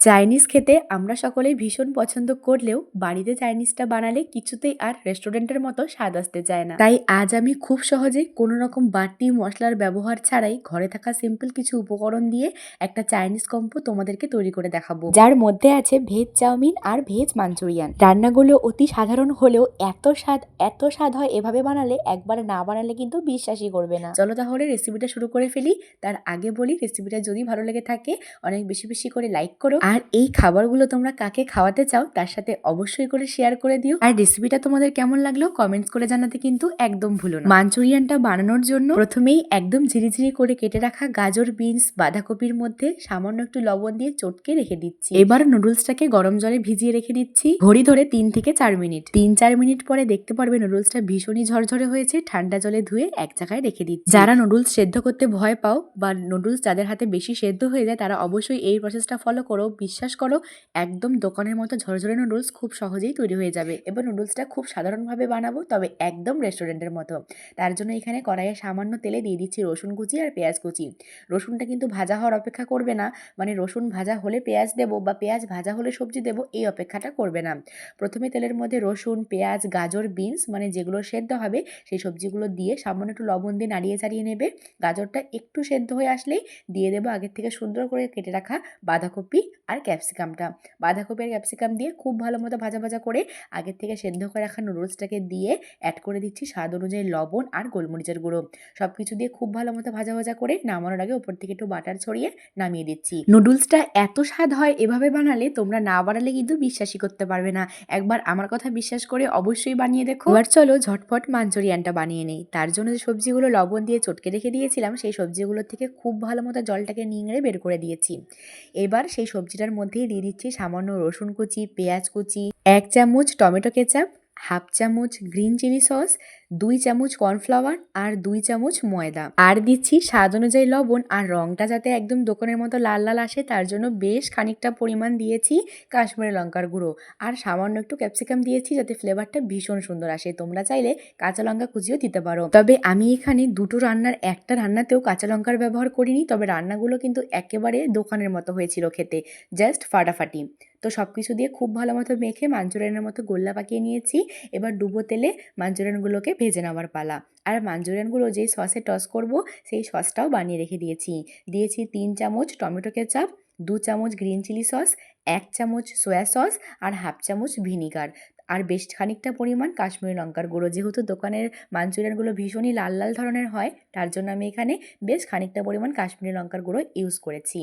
Chinese খেতে আমরা সকলেই ভীষণ পছন্দ করলেও বাড়িতে চাইনিজটা বানালে কিছুতেই আর রেস্টুরেন্টের মতো স্বাদ আসতে চায় না। তাই আজ আমি খুব সহজে কোনো রকম বাড়তি মশলার ব্যবহার ছাড়াই ঘরে থাকা সিম্পল কিছু উপকরণ দিয়ে একটা চাইনিজ কম্পো তোমাদেরকে তৈরি করে দেখাবো। যার মধ্যে আছে ভেজ চাউমিন আর ভেজ মাঞ্চুরিয়ান। রান্নাগুলো অতি সাধারণ হলেও এত স্বাদ এত স্বাদ হয় এভাবে বানালে একবার না বানালে কিন্তু বিশ্বাসই করবে না। চলো তাহলে রেসিপিটা শুরু করে ফেলি। তার আগে বলি রেসিপিটা যদি ভালো লেগে থাকে, অনেক বেশি বেশি করে লাইক করো। আর এই খাবারগুলো তোমরা কাকে খাওয়াতে চাও, তার সাথে অবশ্যই করে শেয়ার করে দিও। আর রেসিপিটা তোমাদের কেমন লাগল কমেন্টস করে জানাতে কিন্তু একদম ভুলো না। মাঞ্চুরিয়ানটা বানানোর জন্য প্রথমেই একদম ঝিরিঝিরি করে কেটে রাখা গাজর বিনস বাঁধাকপির মধ্যে সামান্য একটু লবণ দিয়ে চটকে রেখে দিচ্ছি। এবার নুডলসটাকে গরম জলে ভিজিয়ে রেখে দিচ্ছি, ঘড়ি ধরে তিন থেকে চার মিনিট। তিন চার মিনিট পরে দেখতে পারবে নুডলসটা ভীষণই ঝরঝরে হয়েছে, ঠান্ডা জলে ধুয়ে এক জায়গায় রেখে দিচ্ছি। যারা নুডলস সেদ্ধ করতে ভয় পাও বা নুডলস যাদের হাতে বেশি সেদ্ধ হয়ে যায়, তারা অবশ্যই এই প্রসেসটা ফলো করো। বিশ্বাস করো, একদম দোকানের মতো ঝরঝরে নুডলস খুব সহজেই তৈরি হয়ে যাবে। এবার নুডলসটা খুব সাধারণভাবে বানাবো, তবে একদম রেস্টুরেন্টের মতো। তার জন্য এখানে কড়াইয়ে সামান্য তেলে দিয়ে দিচ্ছি রসুন কুচি আর পেঁয়াজ কুচি। রসুনটা কিন্তু ভাজা হওয়ার অপেক্ষা করবে না মানে রসুন ভাজা হলে পেঁয়াজ দেবো বা পেঁয়াজ ভাজা হলে সবজি দেবো, এই অপেক্ষাটা করবে না। প্রথমে তেলের মধ্যে রসুন, পেঁয়াজ, গাজর, বিনস মানে যেগুলো সেদ্ধ হবে, সেই সবজিগুলো দিয়ে সামান্য একটু লবণ দিয়ে নাড়িয়ে চাড়িয়ে নেবে। গাজরটা একটু সেদ্ধ হয়ে আসলেই দিয়ে দেবো আগের থেকে সুন্দর করে কেটে রাখা বাঁধাকপি আর ক্যাপসিকামটা বাঁধাকপি আর ক্যাপসিকাম দিয়ে খুব ভালো মতো ভাজা ভাজা করে আগের থেকে সেদ্ধ করে রাখা নুডলসটাকে দিয়ে অ্যাড করে দিচ্ছি স্বাদ অনুযায়ী লবণ আর গোলমরিচের গুঁড়ো। সব কিছু দিয়ে খুব ভালো মতো ভাজা ভাজা করে নামানোর আগে উপর থেকে একটু বাটার ছড়িয়ে নামিয়ে দিচ্ছি। নুডলসটা এত স্বাদ হয় এভাবে বানালে তোমরা না বানালে কিন্তু বিশ্বাসই করতে পারবে না। একবার আমার কথা বিশ্বাস করে অবশ্যই বানিয়ে দেখো। এবার চলো ঝটপট মাঞ্চুরিয়ানটা বানিয়ে নেই। তার জন্য যে সবজিগুলো লবণ দিয়ে চটকে রেখে দিয়েছিলাম, সেই সবজিগুলোর থেকে খুব ভালো মতো জলটাকে নিংড়ে বের করে দিয়েছি। এবার সেই সবজিটার মধ্যেই দিয়ে দিচ্ছি সামান্য রসুন কুচি পেঁয়াজ কুচি এক চামচ টমেটো কেচাপ হাফ চামচ গ্রিন চিলি সস, দুই চামচ কর্নফ্লাওয়ার আর দুই চামচ ময়দা। আর দিচ্ছি স্বাদ অনুযায়ী লবণ আর রংটা যাতে একদম দোকানের মতো লাল লাল আসে, তার জন্য বেশ খানিকটা পরিমাণ দিয়েছি কাশ্মীরি লঙ্কার গুঁড়ো। আর সামান্য একটু ক্যাপসিকাম দিয়েছি যাতে ফ্লেভারটা ভীষণ সুন্দর আসে। তোমরা চাইলে কাঁচা লঙ্কা কুচিও দিতে পারো। তবে আমি এখানে দুটো রান্নার, একটা রান্নাতেও কাঁচা লঙ্কার ব্যবহার করিনি, তবে রান্নাগুলো কিন্তু একেবারে দোকানের মতো হয়েছিল খেতে, জাস্ট ফাটাফাটি। তো সব কিছু দিয়ে খুব ভালো মতো মেখে মাঞ্চুরিয়ানের মতো গোল্লা পাকিয়ে নিয়েছি। এবার ডুবো তেলে মাঞ্চুরিয়ানগুলোকে ভেজে নেওয়ার পালা। আর মাঞ্চুরিয়ানগুলো যেই সসে টস করব, সেই সসটাও বানিয়ে রেখে দিয়েছি। দিয়েছি তিন চামচ টমেটো কেচাপ, দু চামচ গ্রিন চিলি সস এক চামচ সয়া সস আর হাফ চামচ ভিনিগার আর বেশ খানিকটা পরিমাণ কাশ্মীরি লঙ্কার গুঁড়ো। যেহেতু দোকানের মাঞ্চুরিয়ানগুলো ভীষণই লাল লাল ধরনের হয়, তার জন্য আমি এখানে বেশ খানিকটা পরিমাণ কাশ্মীরি লঙ্কার গুঁড়ো ইউজ করেছি।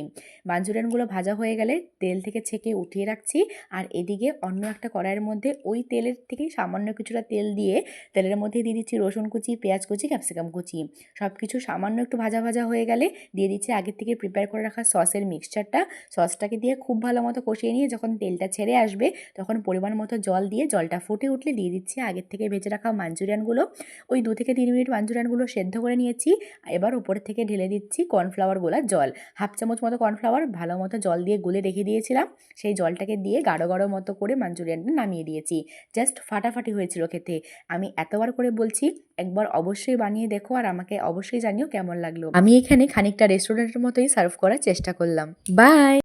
মাঞ্চুরিয়ানগুলো ভাজা হয়ে গেলে তেল থেকে ছেঁকে উঠিয়ে রাখছি। আর এদিকে অন্য একটা কড়াইয়ের মধ্যে ওই তেলের থেকে সামান্য কিছুটা তেল দিয়ে তেলের মধ্যে দিয়ে দিচ্ছি রসুন কুচি, পেঁয়াজ কুচি, ক্যাপসিকাম কুচি। সব কিছু সামান্য একটু ভাজা ভাজা হয়ে গেলে দিয়ে দিচ্ছি আগের থেকে প্রিপেয়ার করে রাখা সসের মিক্সচারটা সসটাকে দিয়ে খুব ভালো মতো কষিয়ে নিয়ে যখন তেলটা ছেড়ে আসবে, তখন পরিমাণ মতো জল দিয়ে জলটা ফুটে উঠলে দিয়ে দিচ্ছি আগের থেকে ভেজে রাখা মাঞ্চুরিয়ানগুলো ওই দু থেকে তিন মিনিট মাঞ্চুরিয়ানগুলো সেদ্ধ করে নিয়েছি। এবার উপরে থেকে ঢেলে দিচ্ছি কর্নফ্লাওয়ার গোলা জল। হাফ চামচ মতো কর্নফ্লাওয়ার, ভালো মতো জল দিয়ে গুলে রেখে দিয়েছিলাম। সেই জলটাকে দিয়ে গাঢ় গাঢ় মতো করে মাঞ্চুরিয়ানটা নামিয়ে দিয়েছি। জাস্ট ফাটাফাটি হয়েছিল খেতে। আমি এতবার করে বলছি, একবার অবশ্যই বানিয়ে দেখো আর আমাকে অবশ্যই জানিও কেমন লাগল। আমি এখানে খানিকটা রেস্টুরেন্টের মতোই সার্ভ করার চেষ্টা করলাম। বাই